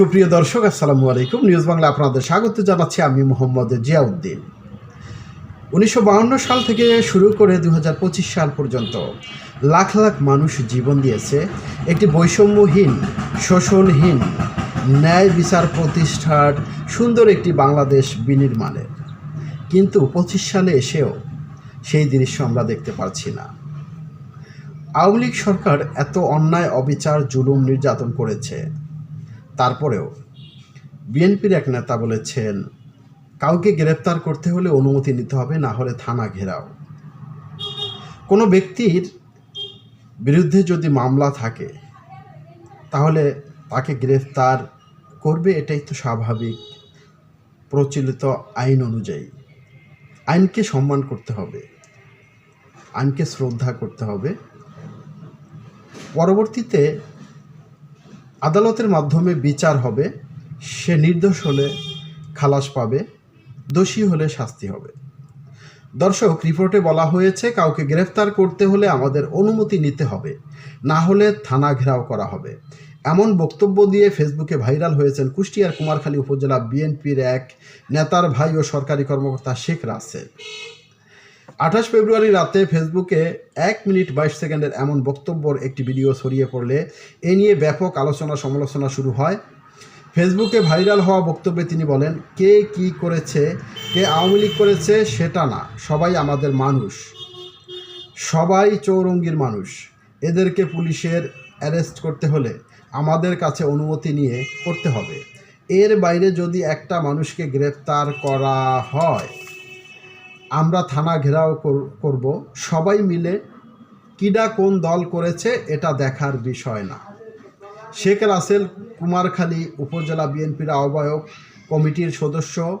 সুপ্রিয় দর্শক, আসসালামু আলাইকুম। নিউজ বাংলা আপনাদের স্বাগত জানাচ্ছি আমি মোহাম্মদ জিয়াউদ্দিন। উনিশশো সাল থেকে শুরু করে দু হাজার পঁচিশ সাল পর্যন্ত লাখ লাখ মানুষ জীবন দিয়েছে। একটি বৈষম্যহীন, শোষণহীন, ন্যায় বিচার প্রতিষ্ঠার সুন্দর একটি বাংলাদেশ বিনির্মাণের। কিন্তু পঁচিশ সালে এসেও সেই দৃশ্য আমরা দেখতে পারছি না। আওয়ামী লীগ সরকার এত অন্যায়, অবিচার, জুলুম নির্যাতন করেছে। তারপরেও বিএনপির এক নেতা বলেছেন, কাউকে গ্রেপ্তার করতে হলে অনুমতি নিতে হবে, না হলে থানা ঘেরাও। কোনো ব্যক্তির বিরুদ্ধে যদি মামলা থাকে, তাহলে তাকে গ্রেফতার করবে, এটাই তো স্বাভাবিক প্রচলিত আইন অনুযায়ী। আইনকে সম্মান করতে হবে, আইনকে শ্রদ্ধা করতে হবে। পরবর্তীতে আদালতের মাধ্যমে বিচার হবে, সে নির্দোষ হলে খালাস পাবে, দোষী হলে শাস্তি হবে। দর্শক, রিপোর্টে বলা হয়েছে, কাউকে গ্রেফতার করতে হলে আমাদের অনুমতি নিতে হবে, না হলে থানা ঘেরাও করা হবে। এমন বক্তব্য দিয়ে ফেসবুকে ভাইরাল হয়েছেন কুষ্টিয়ার কুমারখালী উপজেলা বিএনপির এক নেতার ভাই ও সরকারি কর্মকর্তা শেখ রাসেল। আঠাশ ফেব্রুয়ারি রাতে ফেসবুকে এক মিনিট বাইশ সেকেন্ডের এমন বক্তব্যর একটি ভিডিও ছড়িয়ে পড়লে এ নিয়ে ব্যাপক আলোচনা সমালোচনা শুরু হয়। ফেসবুকে ভাইরাল হওয়া বক্তব্যে তিনি বলেন, কে কি করেছে, কে আওয়ামী লীগ করেছে সেটা না, সবাই আমাদের মানুষ। সবাই চৌরঙ্গির মানুষ। এদেরকে পুলিশের অ্যারেস্ট করতে হলে আমাদের কাছে অনুমতি নিয়ে করতে হবে। এর বাইরে যদি একটা মানুষকে গ্রেপ্তার করা হয় আমরা থানা ঘেরাও কর- করব। সবাই মিলে কিডা কোন দল করেছে এটা দেখার বিষয় না। শেখ রাসেল কুমারখালী উপজেলা বিএনপির আহ্বায়ক কমিটির সদস্য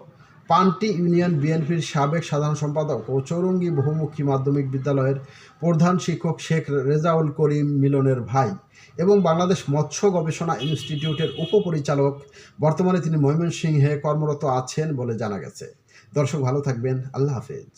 পান্টি ইউনিয়ন বিএনপির সাবেক সাধারণ সম্পাদক ও চৌরঙ্গি বহুমুখী মাধ্যমিক বিদ্যালয়ের প্রধান শিক্ষক শেখ রেজাউল করিম মিলনের ভাই এবং বাংলাদেশ মৎস্য গবেষণা ইনস্টিটিউটের উপপরিচালক। বর্তমানে তিনি ময়মনসিংহে কর্মরত আছেন বলে জানা গেছে। দর্শক ভালো থাকবেন। আল্লাহ হাফেজ।